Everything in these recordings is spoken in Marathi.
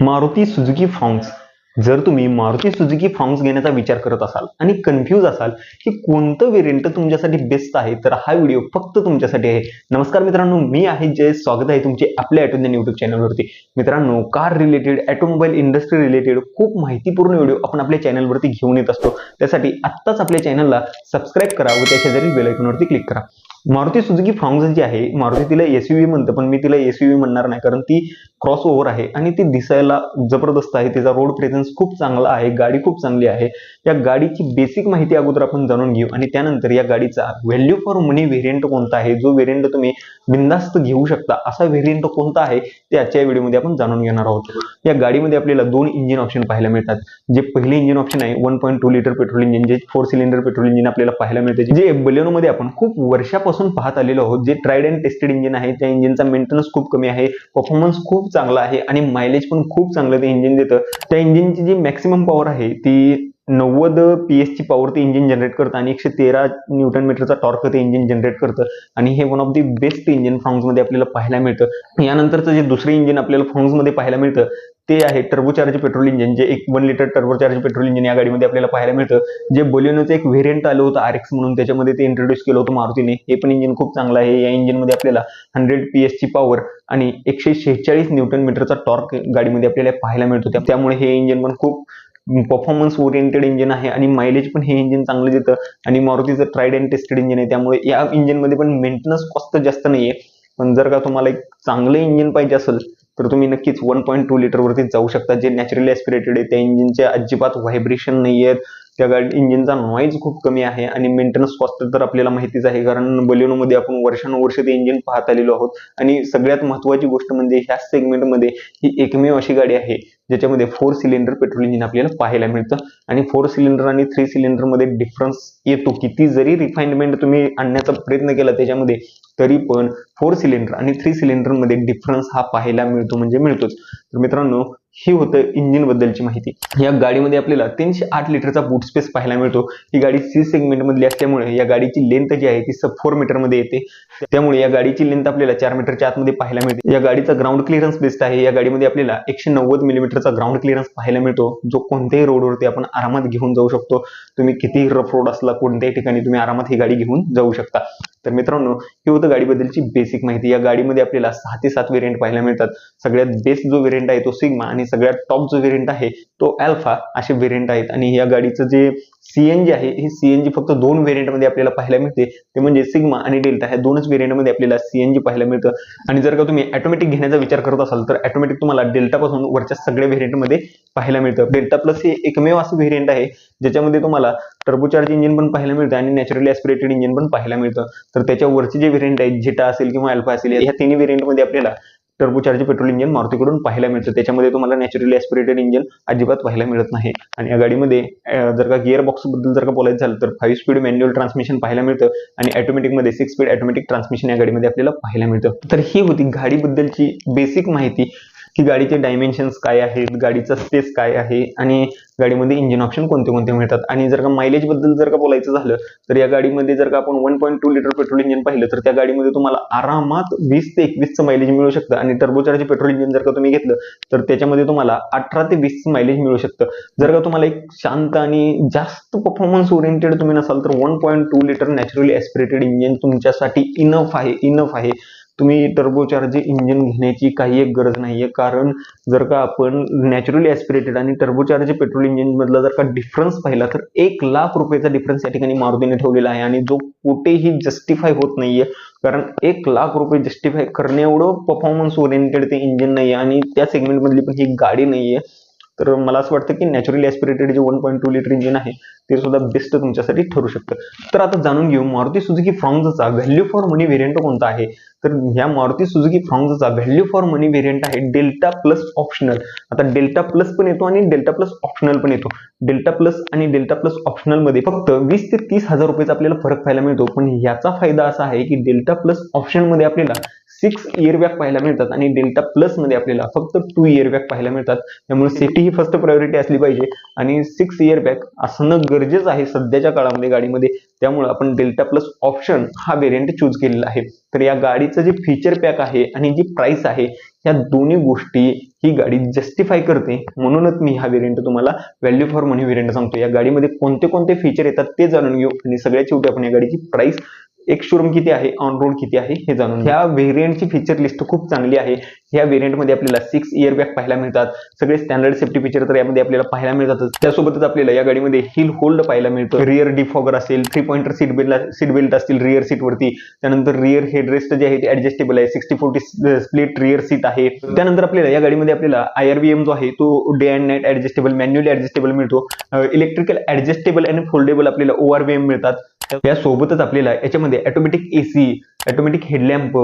मारुती सुझुकी फॉर्म्स जर तुम्ही मारुती सुझुकी फॉर्म्स घेण्याचा विचार करत असाल आणि कन्फ्यूज असाल की कोणतं वेरियंट तुमच्यासाठी बेस्ट आहे तर हा व्हिडिओ फक्त तुमच्यासाठी आहे. नमस्कार मित्रांनो मी आहे जय. स्वागत आहे तुमचे आपल्या ॲटोजन युट्यूब चॅनलवरती मित्रांनो car related automobile industry related खूप माहितीपूर्ण व्हिडिओ आपण आपल्या चॅनलवरती घेऊन येत असतो. त्यासाठी आत्ताच आपल्या चॅनलला सबस्क्राईब करा व त्या शेजारी क्लिक करा. मारुती सुझुकी फ्रॉन्क्स जी आहे मारुती तिला एस यू व्ही म्हणतं पण मी तिला एस व्ही म्हणणार नाही कारण ती क्रॉस ओव्हर आहे आणि ती दिसायला जबरदस्त आहे. तिचा रोड प्रेझेन्स खूप चांगला आहे गाडी खूप चांगली आहे. या गाडीची बेसिक माहिती अगोदर आपण जाणून घेऊ आणि त्यानंतर या गाडीचा व्हॅल्यू फॉर मनी व्हेरियंट कोणता आहे जो व्हेरियंट तुम्ही बिंदास्त घेऊ शकता असा व्हेरियंट कोणता आहे ते आजच्या व्हिडिओमध्ये आपण जाणून घेणार आहोत. या गाडीमध्ये आपल्याला दोन इंजिन ऑप्शन पाहायला मिळतात. जे पहिले इंजिन ऑप्शन आहे one point two litre petrol engine जे फोर सिलेंडर पेट्रोल इंजिन आपल्याला पाहायला मिळते जे बलेनोमध्ये आपण खूप वर्षापासून पाहत आलेलो आहोत जे ट्राईड अँड टेस्टेड इंजिन आहे त्या इंजिनचा मेंटेनन्स खूप कमी आहे परफॉर्मन्स खूप चांगला आहे आणि मायलेज पण खूप चांगलं ते इंजिन देतं. त्या इंजिनची जी मॅक्सिमम पॉवर आहे ती नव्वद पी एसची ची पॉवर ते इंजिन जनरेट करतं आणि एकशे तेरा न्यूटन मीटरचा टॉर्क ते इंजिन जनरेट करतं. आणि हे वन ऑफ दी बेस्ट इंजिनमध्ये आपल्याला पाहायला मिळतं. यानंतरचं जे दुसरे इंजिन आपल्याला मध्ये पाहायला मिळतं ते आहे टर्बोचार्ज पेट्रोल इंजिन जे एक one litre turbocharge petrol engine या गाडीमध्ये आपल्याला पाहायला मिळतं. जे बोलिनोचं एक व्हेरियंट आलं होतं आर एक्स म्हणून त्याच्यामध्ये ते इंट्रोड्यूस केलं होतं मारुतीने. हे पण इंजिन खूप चांगलं आहे. या इंजिनमध्ये आपल्याला हंड्रेड पी एसची पॉवर आणि एकशे शेहेचाळीस न्यूटन मीटरचा टॉर्क गाडीमध्ये आपल्याला पाहायला मिळतो. त्यामुळे हे इंजिन पण खूप परफॉर्मन्स ओरिएंटेड इंजिन आहे आणि मायलेज पण हे इंजिन चांगलं देतं. आणि मारुतीचं ट्राईड अँड टेस्टेड इंजिन आहे. त्यामुळे या इंजिनमध्ये पण मेंटेनन्स कॉस्ट जास्त नाहीये. पण जर का तुम्हाला एक चांगलं इंजिन पाहिजे असेल तर तुम्ही नक्कीच वन पॉईंट टू लिटरवरती जाऊ शकता. जे नॅचरली ॲस्पिरेटेड आहे त्या इंजिनचे अजिबात व्हायब्रेशन नाही आहेत त्या गाडी इंजिनचा नॉईज खूप कमी आहे आणि मेंटेनन्स कॉस्ट तर आपल्याला माहितीच आहे. कारण बलिओनोमध्ये आपण वर्षानुवर्ष ते इंजिन पाहत आलेलो आहोत. आणि सगळ्यात महत्त्वाची गोष्ट म्हणजे ह्या सेगमेंटमध्ये ही एकमेव अशी गाडी आहे. ज्याच्यामध्ये फोर सिलेंडर पेट्रोल इंजिन आपल्याला पाहायला मिळतं. आणि फोर सिलेंडर आणि थ्री सिलेंडरमध्ये डिफरन्स येतो. किती जरी रिफाईनमेंट तुम्ही आणण्याचा प्रयत्न केला त्याच्यामध्ये तरी पण फोर सिलेंडर आणि थ्री सिलेंडरमध्ये डिफरन्स हा पाहायला मिळतो म्हणजे मिळतोच. तर मित्रांनो ही होतं इंजिन बद्दलची माहिती. या गाडीमध्ये आपल्याला तीनशे आठ लिटरचा बूट स्पेस पाहायला मिळतो. ही गाडी सी सेगमेंटमधली असल्यामुळे या गाडीची लेंथ जी आहे ती सब फोर मीटरमध्ये येते. त्यामुळे या गाडीची लेंथ आपल्याला चार मीटरच्या आतमध्ये पाहायला मिळते. या गाडीचा ग्राउंड क्लिअरन्स बेस्ट आहे. या गाडीमध्ये आपल्याला एकशे नव्वद मीटरचा ग्राउंड क्लिअरन्स पाहायला मिळतो. जो कोणत्याही रोडवरती आपण आरामात घेऊन जाऊ शकतो. तुम्ही कितीही रफ रोड असला कोणत्याही ठिकाणी तुम्ही आरामात ही गाडी घेऊन जाऊ शकता. तर मित्रांनो ही होतं गाडीबद्दलची बेसिक माहिती. या गाडीमध्ये आपल्याला सहा ते सात व्हेरियंट पाहायला मिळतात. सगळ्यात बेस्ट जो व्हेरियंट आहे तो सिग्मा आणि सगळ्यात टॉप जो व्हेरियंट आहे तो अल्फा असे व्हेरियंट आहेत. आणि या गाडीचं जे सीएनजी आहे ही सीएनजी फक्त दोन व्हेरियंटमध्ये आपल्याला पाहायला मिळते. ते म्हणजे सिग्मा आणि डेल्टा ह्या दोनच व्हेरियंटमध्ये आपल्याला सीएनजी पाहायला मिळतं. आणि जर का तुम्ही ऑटोमॅटिक घेण्याचा विचार करत असाल तर ऑटोमॅटिक तुम्हाला डेल्टा पासून वरच्या सगळ्या व्हेरियंटमध्ये पाहायला मिळतं. डेल्टा प्लस हे एकमेव असं व्हेरियंट आहे ज्याच्यामध्ये तुम्हाला टर्बोचार्ज इंजिन पण पाहायला मिळतं आणि नॅचरली ॲस्पिरेटेड इंजिन पण पाहायला मिळतं. तर त्याच्या वरचे जे व्हेरियंट आहेत झेटा असेल किंवा अल्फा असेल ह्या तिन्ही व्हेरियंटमध्ये आपल्याला टर्बोचार्ज पेट्रोल इंजिन मारुतीकडून पाहायला मिळतं. त्याच्यामध्ये तुम्हाला नॅचरली ॲस्पिरेटेड इंजिन अजिबात पाहायला मिळत नाही. आणि या गाडीमध्ये जर का गिअर बॉक्सबद्दल जर का बोलायचं झालं तर फाईव्ह स्पीड मॅन्युअल ट्रान्समिशन पाहायला मिळतं आणि ऑटोमॅटिकमध्ये सिक्स स्पीड ऑटोमॅटिक ट्रान्समिशन या गाडीमध्ये आपल्याला पाहायला मिळतं. तर ही होती गाडीबद्दलची बेसिक माहिती. की गाडीचे डायमेन्शन्स काय आहेत गाडीचा स्पेस काय आहे आणि गाडीमध्ये इंजिन ऑप्शन कोणते कोणते मिळतात? आणि जर का मायलेजबद्दल जर का बोलायचं झालं तर या गाडीमध्ये जर का आपण one point two litre petrol engine पाहिलं तर त्या गाडीमध्ये तुम्हाला आरामात वीस ते एकवीसचं मायलेज मिळू शकतं. आणि टर्बोचार्ज पेट्रोल इंजिन जर का तुम्ही घेतलं तर त्याच्यामध्ये तुम्हाला अठरा ते वीसचं मायलेज मिळू शकतं. जर का तुम्हाला एक शांत आणि जास्त परफॉर्मन्स ओरिएंटेड तुम्ही नसाल तर one point two litre naturally aspirated engine तुमच्यासाठी इनफ आहे इनफ आहे. तुम्ही टर्बोचार्ज इंजिन घेण्याची काही एक गरज नाहीये. कारण जर का आपण नॅचरली ॲस्पिरेटेड आणि टर्बोचार्ज पेट्रोल इंजिनमधला जर का डिफरन्स पाहिला तर एक लाख रुपयाचा डिफरन्स या ठिकाणी मारुतीने ठेवलेला आहे आणि जो कुठेही जस्टिफाय होत नाहीये. कारण एक लाख रुपये जस्टिफाय करणे एवढं परफॉर्मन्स ओरिएंटेड ते इंजिन नाहीये आणि त्या सेगमेंटमधली पण ही गाडी नाहीये. तर मला असं वाटतं की नॅचरली ॲस्पिरेटेड जे one point two litre engine आहे ते सुद्धा बेस्ट तुमच्यासाठी ठरू शकतं. तर आता जाणून घेऊ मारुती सुझुकी फ्रॉन्झचा व्हॅल्यू फॉर मनी व्हेरियंट कोणता आहे? तर ह्या मारुती सुझुकी फ्रॉन्झचा व्हॅल्यू फॉर मनी व्हेरियंट आहे डेल्टा प्लस ऑप्शनल आता डेल्टा प्लस पण येतो आणि डेल्टा प्लस ऑप्शनल पण येतो. डेल्टा प्लस आणि डेल्टा प्लस ऑप्शनलमध्ये फक्त वीस ते तीस हजार रुपयाचा आपल्याला फरक पाहायला मिळतो. पण याचा फायदा असा आहे की डेल्टा प्लस ऑप्शनमध्ये आपल्याला सिक्स इयर बॅग पाहायला मिळतात आणि डेल्टा प्लसमध्ये आपल्याला फक्त टू इयर बॅग पाहायला मिळतात. त्यामुळे सेफ्टी ही फर्स्ट प्रायोरिटी असली पाहिजे. आणि सिक्स इयर बॅग असणं गरजेचं आहे सध्याच्या काळामध्ये गाडीमध्ये. त्यामुळे आपण डेल्टा प्लस ऑप्शन हा व्हेरियंट चूज केलेला आहे. तर या गाडीचं जे फीचर पॅक आहे आणि जी प्राइस आहे या दोन्ही गोष्टी ही गाडी जस्टिफाय करते. म्हणूनच मी हा व्हेरियंट तुम्हाला व्हॅल्यू फॉर मनी व्हेरियंट सांगतो या गाडीमध्ये कोणते कोणते फीचर येतात ते जाणून घेऊ. आणि सगळ्यात शेवटी आपण या गाडीची प्राइस एक शोरूम किती आहे? ऑन रोड किती आहे? हे जाणून ह्या व्हेरियंटची फीचर लिस्ट खूप चांगली आहे. ह्या व्हेरियंटमध्ये आपल्याला सिक्स इयर बॅग पाहायला मिळतात. सगळे स्टँडर्ड सेफ्टी फीचर तर यामध्ये आपल्याला पाहायला मिळतातच. त्यासोबतच आपल्याला या गाडीमध्ये हिल होल्ड पाहायला मिळतं. रिअर डिफॉगर असेल three pointer seat belt seat belt असतील रिअर सीटवरती त्यानंतर रिअर हेडरेस्ट जे आहे ते ऍडजस्टेबल आहे. Sixty forty split rear seat आहे. त्यानंतर आपल्याला या गाडीमध्ये आपल्याला आय आर जो आहे तो day and night adjustable manually adjustable मिळतो. इलेक्ट्रिकल ऍडजस्टेबल आणि फोल्डेबल आपल्याला ओ आर या सोबतच आपल्याला याच्यामध्ये automatic AC automatic headlamp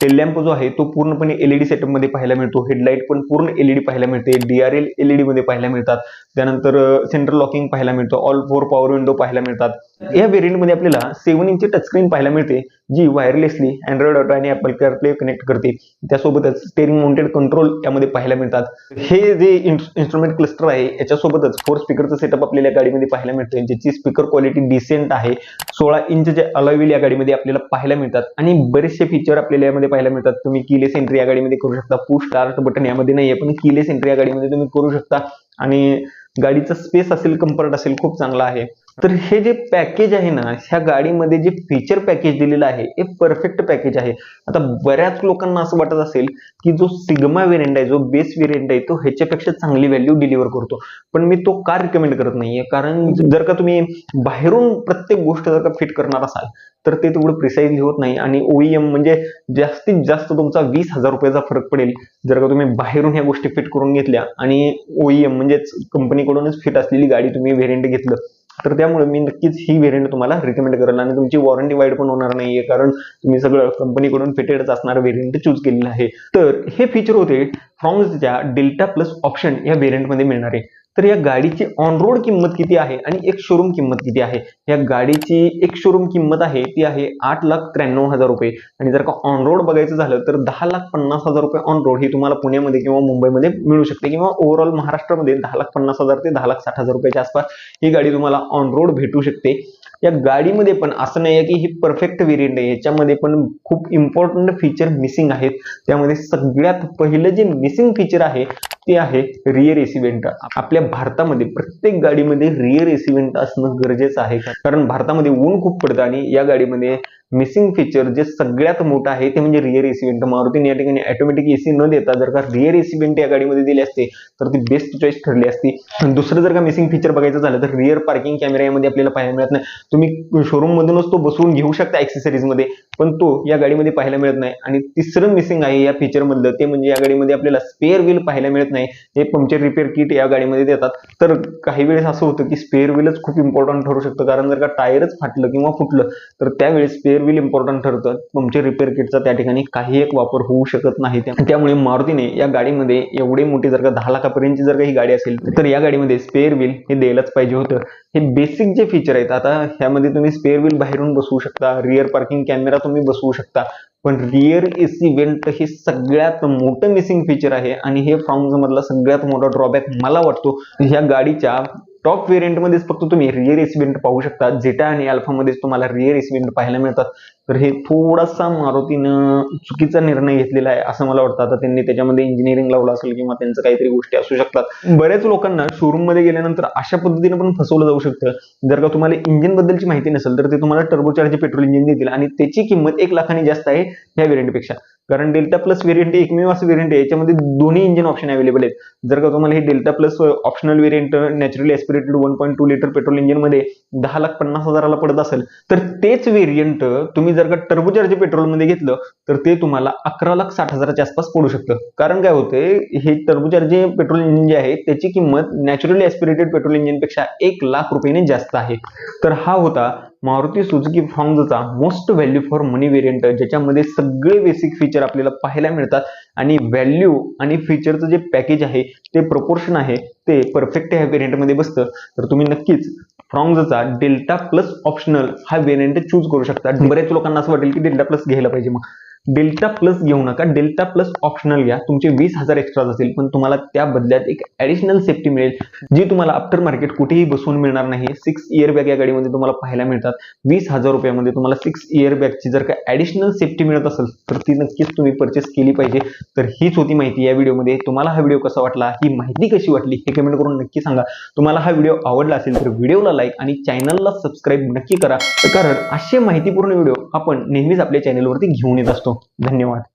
taillamp जो आहे तो पूर्णपणे एलईडी सेटअपमध्ये पाहायला मिळतो. हेडलाईट पण पूर्ण एलईडी पाहायला मिळते. डीआरएल एलईडी मध्ये पाहायला मिळतात. त्यानंतर सेंट्रल लॉकिंग पाहायला मिळतं. ऑल फोर पॉवर विंडो पाहायला मिळतात. या व्हेरियंटमध्ये आपल्याला सेव्हन इंच टचस्क्रीन पाहायला मिळते जी वायरलेसली अँड्रॉइड ऑटो आणि ऍपल कारप्ले कनेक्ट करते. त्यासोबतच स्टेरिंग माउंटेड कंट्रोल यामध्ये पाहायला मिळतात. हे जे इन्स्ट्रुमेंट क्लस्टर आहे याच्यासोबतच फोर स्पीकरचं सेटअप आपल्याला या गाडीमध्ये पाहायला मिळते ज्याची स्पीकर क्वालिटी डिसेंट आहे. सोळा इंचचे अलॉयविल या गाडीमध्ये आपल्याला पाहायला मिळतात. आणि बरेचसे फीचर आपल्याला यामध्ये पाहायला मिळतात. तुम्ही किलेस एंट्री या गाडीमध्ये करू शकता. पुश स्टार्ट बटन यामध्ये नाहीये पण किलेस एंट्री या गाडीमध्ये तुम्ही करू शकता. आणि गाडीचा स्पेस असेल कम्फर्ट असेल खूप चांगला आहे. तर हे जे पॅकेज आहे ना ह्या गाडीमध्ये जे फीचर पॅकेज दिलेलं आहे हे परफेक्ट पॅकेज आहे. आता बऱ्याच लोकांना असं वाटत असेल की जो सिग्मा वेरियंट आहे जो बेस वेरियंट आहे तो ह्याच्यापेक्षा चांगली व्हॅल्यू डिलिव्हर करतो. पण मी तो का रिकमेंड करत नाहीये? कारण जर का तुम्ही बाहेरून प्रत्येक गोष्ट जर का फिट करणार असाल तर ते तेवढं प्रिसाईजली होत नाही. आणि ओईएम म्हणजे जास्तीत जास्त तुमचा वीस हजार रुपयाचा फरक पडेल जर का तुम्ही बाहेरून ह्या गोष्टी फिट करून घेतल्या. आणि ओईएम म्हणजेच कंपनीकडूनच फिट असलेली गाडी तुम्ही व्हेरियंट घेतलं. तर त्यामुळे मी नक्कीच ही व्हेरियंट तुम्हाला रिकमेंड करेल आणि तुमची वॉरंटी वाईड पण होणार नाहीये कारण तुम्ही सगळं कंपनीकडून फिटेडच असणार व्हेरियंट चूज केलेलं आहे. तर हे फीचर होते फ्रॉम्सच्या डेल्टा प्लस ऑप्शन या व्हेरियंटमध्ये मिळणार. आहे तर या गाडीची ऑन रोड किंमत किती आहे आणि एक शोरूम किंमत किती आहे? या गाडीची एक शोरूम किंमत आहे ती आहे आठ लाख त्र्याण्णव हजार रुपये. आणि जर का ऑन रोड बघायचं झालं तर दहा लाख पन्नास हजार रुपये ऑन रोड ही तुम्हाला पुण्यामध्ये किंवा मुंबईमध्ये मिळू शकते किंवा ओव्हरऑल महाराष्ट्रामध्ये दहा लाख पन्नास हजार ते दहा लाख साठ हजार रुपयाच्या आसपास ही गाडी तुम्हाला ऑन रोड भेटू शकते. या गाडीमध्ये पण असं नाही आहे की ही परफेक्ट व्हेरियंट आहे. याच्यामध्ये पण खूप इम्पॉर्टंट फीचर मिसिंग आहेत. त्यामध्ये सगळ्यात पहिलं जे मिसिंग फीचर आहे ते आहे रिअर एसी वेंट आपल्या भारतामध्ये प्रत्येक गाडीमध्ये रिअर एसी वेंट असणं गरजेचं आहे. कारण भारतामध्ये ऊन खूप पडतं आणि या गाडीमध्ये मिसिंग फीचर जे सगळ्यात मोठं आहे ते म्हणजे रिअर एसी वेंट मारुतीने या ठिकाणी ऑटोमॅटिक एसी न देता जर का रिअर एसी वेंट या गाडीमध्ये दिली असते तर ती बेस्ट चॉईस ठरली असती. दुसरं जर का मिसिंग फीचर बघायचं झालं तर रिअर पार्किंग कॅमेरा यामध्ये आपल्याला पाहायला मिळत नाही. तुम्ही शोरूम मधूनच तो बसवून घेऊ शकता ॲक्सेसरीजमध्ये पण तो या गाडीमध्ये पाहायला मिळत नाही. आणि तिसरं मिसिंग आहे या फीचरमधलं ते म्हणजे या गाडीमध्ये आपल्याला स्पेअर व्हील पाहायला मिळत नाही. हे पंक्चर रिपेअर किट या गाडीमध्ये देतात. तर काही वेळेस असं होतं की स्पेअर व्हीलच खूप इम्पॉर्टंट ठरू शकतं. कारण जर का टायरच फाटलं किंवा फुटलं तर त्यावेळेस स्पेअर व्हील इम्पॉर्टंट ठरतं. तुमच्या रिपेअर किटचा त्या ठिकाणी काही एक वापर होऊ शकत नाही. त्यामुळे मारुतीने या गाडीमध्ये एवढी मोठी जर का दहा लाखापर्यंतची जर का ही गाडी असेल तर या गाडीमध्ये स्पेअर व्हील हे द्यायलाच पाहिजे होतं. हे बेसिक जे फीचर आहेत आता ह्यामध्ये तुम्ही स्पेअर व्हील बाहेरून बसवू शकता रिअर पार्किंग कॅमेरा तुम्ही बसवू शकता. पण रिअर एसी वेंट हे सगळ्यात मोठं मिसिंग फीचर आहे. आणि हे फ्रॉम्स मधला सगळ्यात मोठा ड्रॉबॅक मला वाटतो ह्या गाडीच्या टॉप व्हेरियंटमध्येच फक्त तुम्ही रिअर एसी पाहू शकता. जेटा आणि अल्फामध्येच तुम्हाला रिअर एसी पाहायला मिळतात. तर हे थोडासा मारुतीनं चुकीचा निर्णय घेतलेला आहे असं मला वाटतं. आता त्यांनी त्याच्यामध्ये इंजिनिअरिंग लावलं असेल किंवा त्यांचं काहीतरी गोष्टी असू शकतात. बऱ्याच लोकांना शोरूममध्ये गेल्यानंतर अशा पद्धतीने पण फसवलं जाऊ शकतं. जर का तुम्हाला इंजिन बद्दलची माहिती नसेल तर ते तुम्हाला टर्बोचार्ज पेट्रोल इंजिन देतील आणि त्याची किंमत एक लाखाने जास्त आहे ह्या व्हेरियंटपेक्षा कारण डेल्टा प्लस व्हेरियंट एकमेव असं व्हेरियंट आहे याच्यामध्ये दोन्ही इंजिन ऑप्शन अवेलेबल आहेत. जर का तुम्हाला हे delta plus optional variant naturally aspirated one point two litre petrol इंजिनमध्ये दहा लाख पन्नास हजाराला पडत असेल तर तेच व्हेरियंट तुम्ही जर का टर्बोचार्ज पेट्रोलमध्ये घेतलं तर ते तुम्हाला अकरा लाख साठ हजाराच्या आसपास पडू शकतं. कारण काय होतंय हे टर्बोचार्ज पेट्रोल इंजिन जे आहे त्याची किंमत नॅचरली एस्पिरेटेड पेट्रोल इंजिनपेक्षा एक लाख रुपयाने जास्त आहे. तर हा होता Maruti Suzuki फॉर्मचा most value for money variant ज्याच्यामध्ये सगळे बेसिक फीचर आपल्याला पाहायला मिळतात. आणि व्हॅल्यू आणि फीचरचं जे पॅकेज आहे ते प्रपोर्शन आहे ते परफेक्ट ह्या व्हेरियंटमध्ये बसतं. तर तुम्ही नक्कीच फ्रॉंगचा डेल्टा प्लस ऑप्शनल हा व्हेरियंट चूज करू शकता. बऱ्याच लोकांना असं वाटेल की डेल्टा प्लस घ्यायला पाहिजे मग. डेल्टा प्लस घेऊ नका. डेल्टा प्लस ऑप्शनल घ्या. तुमचे वीस हजार एक्स्ट्रा असेल पण तुम्हाला त्या बदल्यात एक ऍडिशनल सेफ्टी मिळेल जी तुम्हाला आफ्टर मार्केट कुठेही बसवून मिळणार नाही. सिक्स इयर बॅग या गाडीमध्ये तुम्हाला पाहायला मिळतात. वीस हजार रुपयामध्ये तुम्हाला सिक्स इयर बॅगची जर का ॲडिशनल सेफ्टी मिळत असेल तर ती नक्कीच तुम्ही परचेस केली पाहिजे. तर हीच होती माहिती या व्हिडिओमध्ये. तुम्हाला हा व्हिडिओ कसा वाटला ही माहिती कशी वाटली हे कमेंट करून नक्की सांगा. तुम्हाला हा व्हिडिओ आवडला असेल तर व्हिडिओला लाईक आणि चॅनलला सबस्क्राईब नक्की करा. कारण असे माहितीपूर्ण व्हिडिओ आपण नेहमीच आपल्या चॅनलवरती घेऊन येत असतो. धन्यवाद.